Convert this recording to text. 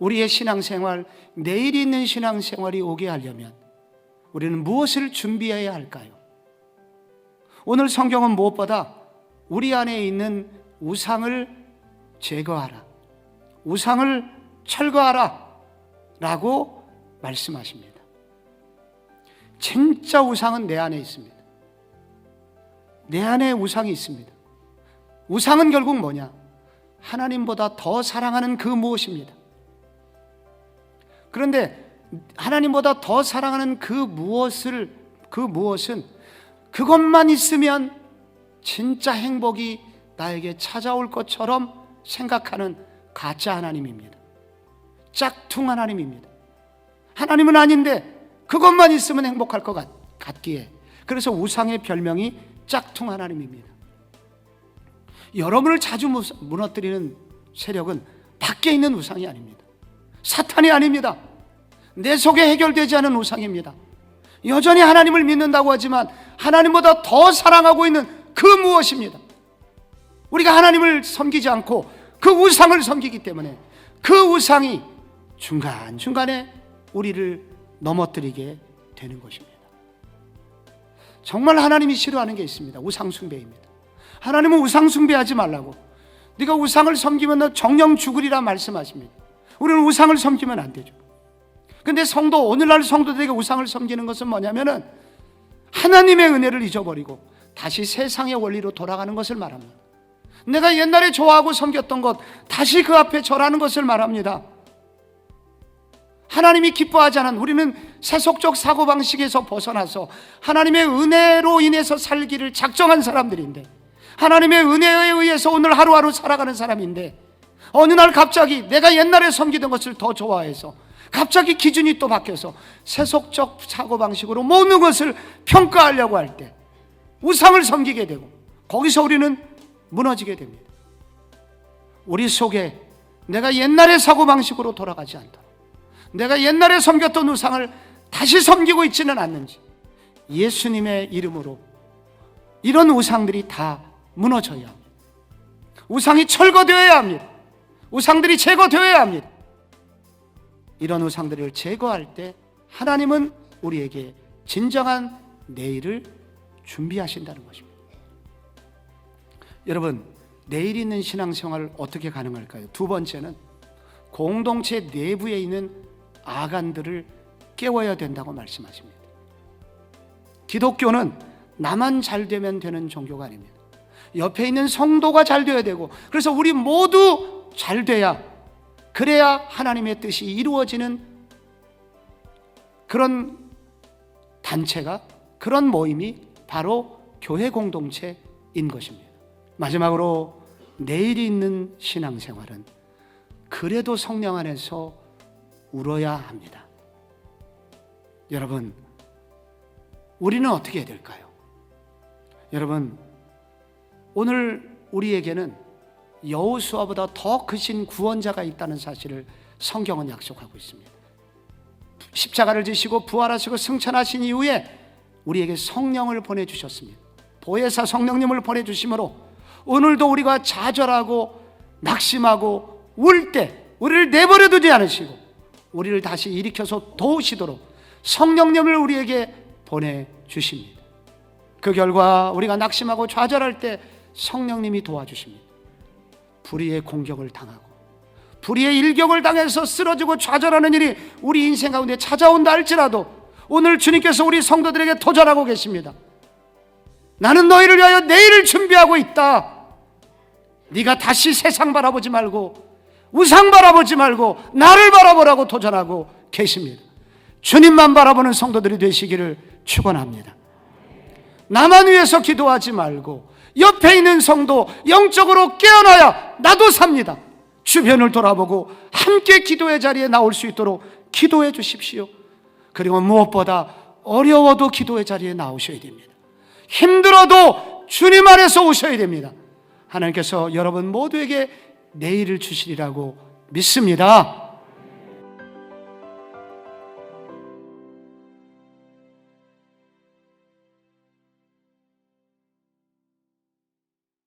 우리의 신앙생활, 내일 있는 신앙생활이 오게 하려면 우리는 무엇을 준비해야 할까요? 오늘 성경은 무엇보다 우리 안에 있는 우상을 제거하라. 우상을 철거하라. 라고 말씀하십니다. 진짜 우상은 내 안에 있습니다. 내 안에 우상이 있습니다. 우상은 결국 뭐냐? 하나님보다 더 사랑하는 그 무엇입니다. 그런데 하나님보다 더 사랑하는 그 무엇을 그 무엇은 그것만 있으면 진짜 행복이 나에게 찾아올 것처럼 생각하는 가짜 하나님입니다. 짝퉁 하나님입니다. 하나님은 아닌데 그것만 있으면 행복할 것 같, 같기에 그래서 우상의 별명이 짝퉁 하나님입니다. 여러분을 자주 무- 무너뜨리는 세력은 밖에 있는 우상이 아닙니다. 사탄이 아닙니다. 내 속에 해결되지 않은 우상입니다. 여전히 하나님을 믿는다고 하지만 하나님보다 더 사랑하고 있는 그 무엇입니다. 우리가 하나님을 섬기지 않고 그 우상을 섬기기 때문에 그 우상이 중간중간에 우리를 넘어뜨리게 되는 것입니다. 정말 하나님이 싫어하는 게 있습니다. 우상숭배입니다. 하나님은 우상숭배하지 말라고. 네가 우상을 섬기면 너 정령 죽으리라 말씀하십니다. 우리는 우상을 섬기면 안 되죠. 근데 성도 오늘날 성도들에게 우상을 섬기는 것은 뭐냐면은 하나님의 은혜를 잊어버리고 다시 세상의 원리로 돌아가는 것을 말합니다. 내가 옛날에 좋아하고 섬겼던 것 다시 그 앞에 절하는 것을 말합니다. 하나님이 기뻐하지 않은 우리는 세속적 사고 방식에서 벗어나서 하나님의 은혜로 인해서 살기를 작정한 사람들인데 하나님의 은혜에 의해서 오늘 하루하루 살아가는 사람인데 어느 날 갑자기 내가 옛날에 섬기던 것을 더 좋아해서 갑자기 기준이 또 바뀌어서 세속적 사고방식으로 모든 것을 평가하려고 할 때 우상을 섬기게 되고 거기서 우리는 무너지게 됩니다. 우리 속에 내가 옛날의 사고방식으로 돌아가지 않도록 내가 옛날에 섬겼던 우상을 다시 섬기고 있지는 않는지 예수님의 이름으로 이런 우상들이 다 무너져야 합니다. 우상이 철거되어야 합니다. 우상들이 제거되어야 합니다. 이런 우상들을 제거할 때 하나님은 우리에게 진정한 내일을 준비하신다는 것입니다. 여러분, 내일 있는 신앙생활을 어떻게 가능할까요? 두 번째는 공동체 내부에 있는 아간들을 깨워야 된다고 말씀하십니다. 기독교는 나만 잘 되면 되는 종교가 아닙니다. 옆에 있는 성도가 잘 되어야 되고 그래서 우리 모두 잘 돼야 그래야 하나님의 뜻이 이루어지는 그런 단체가 그런 모임이 바로 교회 공동체인 것입니다. 마지막으로 내일이 있는 신앙생활은 그래도 성령 안에서 울어야 합니다. 여러분, 우리는 어떻게 해야 될까요? 여러분, 오늘 우리에게는 여호수아보다 더 크신 구원자가 있다는 사실을 성경은 약속하고 있습니다. 십자가를 지시고 부활하시고 승천하신 이후에 우리에게 성령을 보내 주셨습니다. 보혜사 성령님을 보내 주심으로 오늘도 우리가 좌절하고 낙심하고 울 때 우리를 내버려 두지 않으시고 우리를 다시 일으켜서 도우시도록 성령님을 우리에게 보내 주십니다. 그 결과 우리가 낙심하고 좌절할 때 성령님이 도와주십니다. 불의의 공격을 당하고 불의의 일격을 당해서 쓰러지고 좌절하는 일이 우리 인생 가운데 찾아온다 할지라도 오늘 주님께서 우리 성도들에게 도전하고 계십니다. 나는 너희를 위하여 내일을 준비하고 있다. 네가 다시 세상 바라보지 말고 우상 바라보지 말고 나를 바라보라고 도전하고 계십니다. 주님만 바라보는 성도들이 되시기를 축원합니다. 나만 위해서 기도하지 말고 옆에 있는 성도 영적으로 깨어나야 나도 삽니다. 주변을 돌아보고 함께 기도의 자리에 나올 수 있도록 기도해 주십시오. 그리고 무엇보다 어려워도 기도의 자리에 나오셔야 됩니다. 힘들어도 주님 안에서 오셔야 됩니다. 하나님께서 여러분 모두에게 내일을 주시리라고 믿습니다.